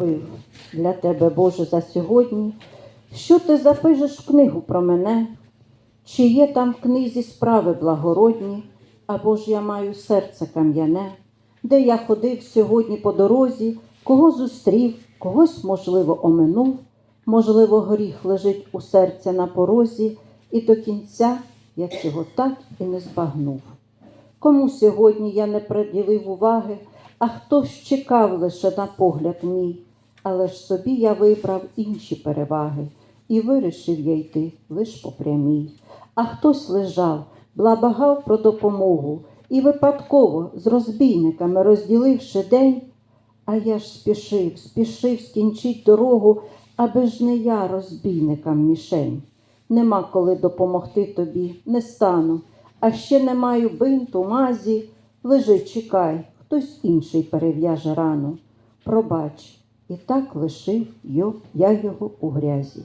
зробив для тебе, Боже, за сьогодні? Що ти запишеш в книгу про мене? Чи є там в книзі справи благородні, або ж я маю серце кам'яне, де я ходив сьогодні по дорозі, кого зустрів, когось, можливо, оминув, можливо, гріх лежить у серця на порозі, і до кінця я цього так і не збагнув. Кому сьогодні я не приділив уваги, а хтось чекав лише на погляд мій, але ж собі я вибрав інші переваги, і вирішив я йти лиш по прямій. А хтось лежав, благав про допомогу, і випадково з розбійниками розділивши день, а я ж спішив, спішив скінчить дорогу, аби ж не я розбійникам мішень. Нема коли допомогти тобі, не стану, а ще не маю бинту, мазі. Лежи, чекай, хтось інший перев'яже рану. Пробач, і так лишив я його у грязі.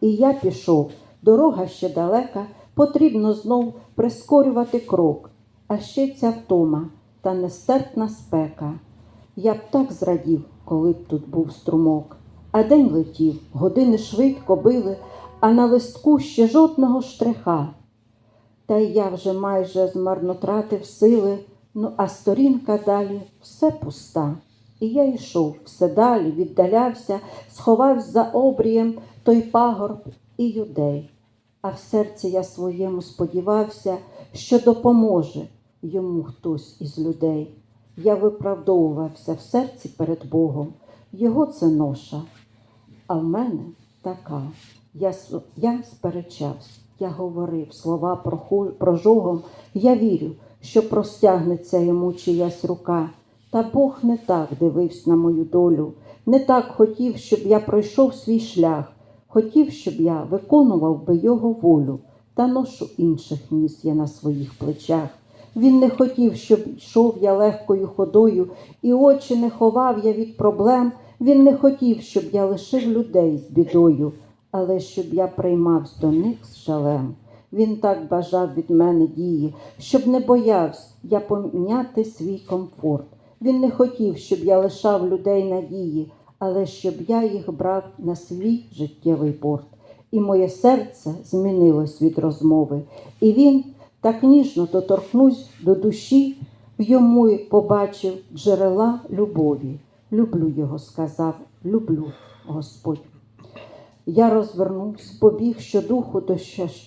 І я пішов, дорога ще далека, потрібно знов прискорювати крок, а ще ця втома та нестерпна спека. Я б так зрадів, коли б тут був струмок. А день летів, години швидко били, а на листку ще жодного штриха. Та й я вже майже змарнотратив сили, ну а сторінка далі все пуста. І я йшов все далі, віддалявся, сховався за обрієм той пагорб і юдей. А в серці я своєму сподівався, що допоможе йому хтось із людей. Я виправдовувався в серці перед Богом, його це ноша, а в мене така. Я, я сперечався, я говорив слова прожогом, я вірю, що простягнеться йому чиясь рука. Та Бог не так дивився на мою долю, не так хотів, щоб я пройшов свій шлях, хотів, щоб я виконував би його волю, та ношу інших ніс я на своїх плечах. Він не хотів, щоб йшов я легкою ходою, і очі не ховав я від проблем. Він не хотів, щоб я лишив людей з бідою, але щоб я приймався до них з жалем. Він так бажав від мене дії, щоб не боявся я поміняти свій комфорт. Він не хотів, щоб я лишав людей надії, але щоб я їх брав на свій життєвий борт. І моє серце змінилось від розмови, і він так ніжно доторкнусь до душі, в йому побачив джерела любові. Люблю його, сказав, люблю, Господь. Я розвернувся, побіг щодуху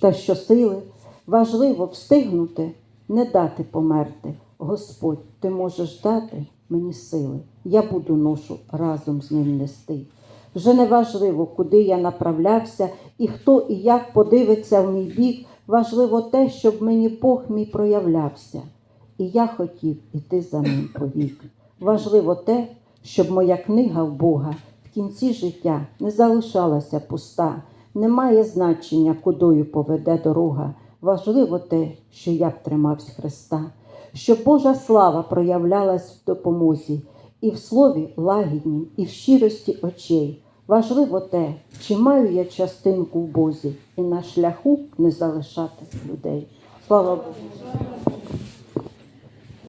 та щосили. Важливо встигнути, не дати померти. Господь, ти можеш дати мені сили. Я буду ношу разом з ним нести. Вже не важливо, куди я направлявся, і хто і як подивиться в мій бік. Важливо те, щоб мені Бог мій проявлявся. І я хотів іти за ним повік. Важливо те, щоб моя книга в Бога в кінці життя не залишалася пуста. Немає значення, кудою поведе дорога. Важливо те, що я б тримався Христа, щоб Божа слава проявлялась в допомозі, і в слові лагіднім, і в щирості очей. Важливо те, чи маю я частинку в Бозі, і на шляху не залишати людей. Слава Богу.